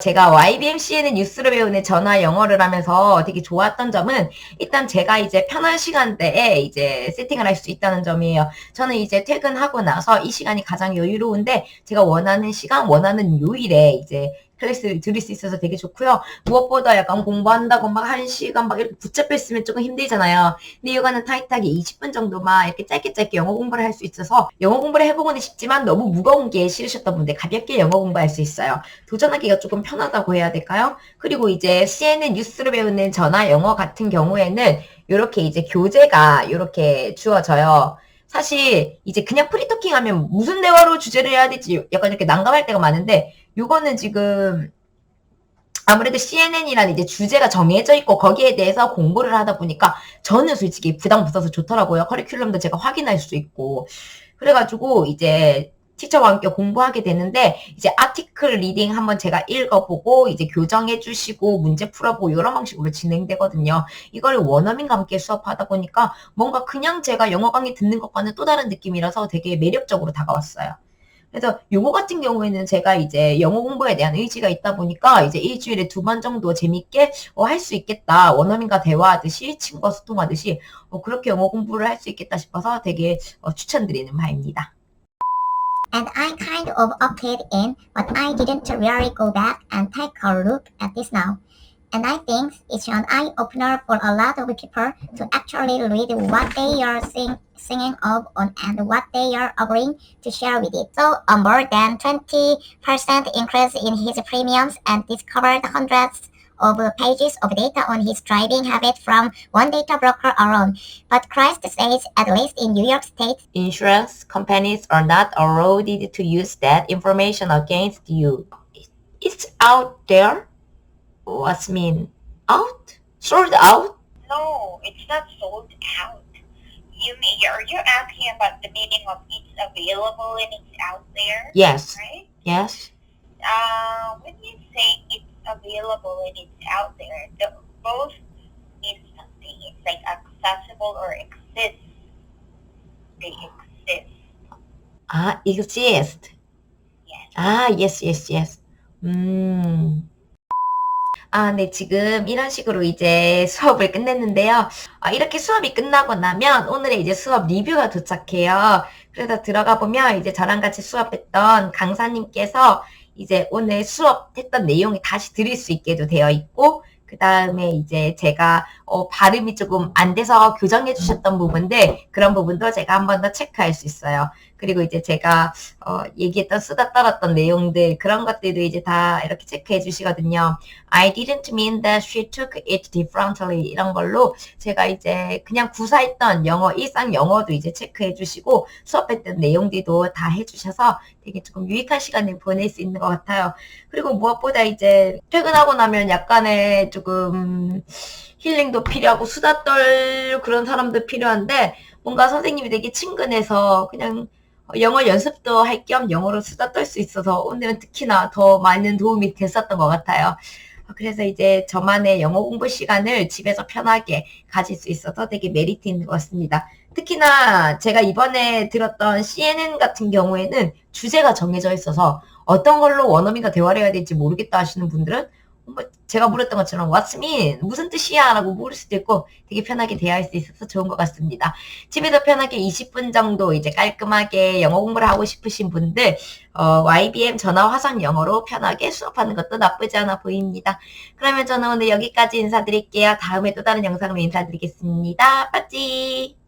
제가 YBM CNN 뉴스를 배우는 전화 영어를 하면서 되게 좋았던 점은 일단 제가 이제 편한 시간대에 이제 세팅을 할 수 있다는 점이에요. 저는 이제 퇴근하고 나서 이 시간이 가장 여유로운데 제가 원하는 시간, 원하는 요일에 이제 클래스를 들을 수 있어서 되게 좋고요. 무엇보다 약간 공부한다고 막 한 시간 막 이렇게 붙잡혀 있으면 조금 힘들잖아요. 근데 이거는 타이트하게 20분 정도만 이렇게 짧게 짧게 영어 공부를 할 수 있어서 영어 공부를 해보고는 싶지만 너무 무거운 게 싫으셨던 분들 가볍게 영어 공부할 수 있어요. 도전하기가 조금 편하다고 해야 될까요? 그리고 이제 CNN 뉴스를 배우는 전화 영어 같은 경우에는 이렇게 이제 교재가 이렇게 주어져요. 사실 이제 그냥 프리토킹 하면 무슨 대화로 주제를 해야 될지 약간 이렇게 난감할 때가 많은데 요거는 지금 아무래도 CNN이라는 이제 주제가 정해져 있고 거기에 대해서 공부를 하다 보니까 저는 솔직히 부담 없어서 좋더라고요. 커리큘럼도 제가 확인할 수 있고. 그래가지고 이제 티처와 함께 공부하게 되는데 이제 아티클 리딩 한번 제가 읽어보고 이제 교정해 주시고 문제 풀어보고 이런 방식으로 진행되거든요. 이걸 원어민과 함께 수업하다 보니까 뭔가 그냥 제가 영어 강의 듣는 것과는 또 다른 느낌이라서 되게 매력적으로 다가왔어요. 그래서 요거 같은 경우에는 제가 이제 영어 공부에 대한 의지가 있다 보니까 이제 일주일에 두 번 정도 재밌게 어, 할 수 있겠다. 원어민과 대화하듯이 친구와 소통하듯이 어, 그렇게 영어 공부를 할 수 있겠다 싶어서 되게 어, 추천드리는 바입니다. and I kind of opted in, but I didn't really go back and take a look at this now. And I think it's an eye opener for a lot of people to actually read what they are sing, singing of on and what they are agreeing to share with it. So a more than 20% increase in his premiums and discovered hundreds of pages of data on his driving habit from one data broker alone. But Christ says, at least in New York State, Insurance companies are not allowed to use that information against you. It's out there. What's mean? Out? Sold out? No, it's not sold out. You mean are you asking about the meaning of it's available and it's out there, Yes. right? Yes. Uh, when you say it's available and it's out there, the, both mean something. It's like accessible or exists. They exist. Ah, exist. Yes. 아, yes, yes, yes. 음. 아, 네, 지금 이런 식으로 이제 수업을 끝냈는데요. 아, 이렇게 수업이 끝나고 나면 오늘의 이제 수업 리뷰가 도착해요. 그래서 들어가 보면 이제 저랑 같이 수업했던 강사님께서 이제 오늘 수업했던 내용이 다시 들을 수 있게도 되어 있고, 그 다음에 이제 제가 어, 발음이 조금 안 돼서 교정해 주셨던 부분들, 그런 부분도 제가 한 번 더 체크할 수 있어요. 그리고 이제 제가 어, 얘기했던 쓰다 떨었던 내용들 그런 것들도 이제 다 이렇게 체크해 주시거든요. I didn't mean that she took it differently 이런 걸로 제가 이제 그냥 구사했던 영어 일상 영어도 이제 체크해 주시고 수업했던 내용들도 다 해주셔서 되게 조금 유익한 시간을 보낼 수 있는 것 같아요. 그리고 무엇보다 이제 퇴근하고 나면 약간의 조금 힐링도 필요하고 수다 떨 그런 사람도 필요한데 뭔가 선생님이 되게 친근해서 그냥 영어 연습도 할 겸 영어로 수다 떨 수 있어서 오늘은 특히나 더 많은 도움이 됐었던 것 같아요. 그래서 이제 저만의 영어 공부 시간을 집에서 편하게 가질 수 있어서 되게 메리트 있는 것 같습니다. 특히나 제가 이번에 들었던 CNN 같은 경우에는 주제가 정해져 있어서 어떤 걸로 원어민과 대화를 해야 될지 모르겠다 하시는 분들은 뭐 제가 물었던 것처럼 what's mean? 무슨 뜻이야? 라고 물을 수도 있고 되게 편하게 대화할 수 있어서 좋은 것 같습니다. 집에서 편하게 20분 정도 이제 깔끔하게 영어 공부를 하고 싶으신 분들 어, YBM 전화 화상 영어로 편하게 수업하는 것도 나쁘지 않아 보입니다. 그러면 저는 오늘 여기까지 인사드릴게요. 다음에 또 다른 영상으로 인사드리겠습니다. 빠찌!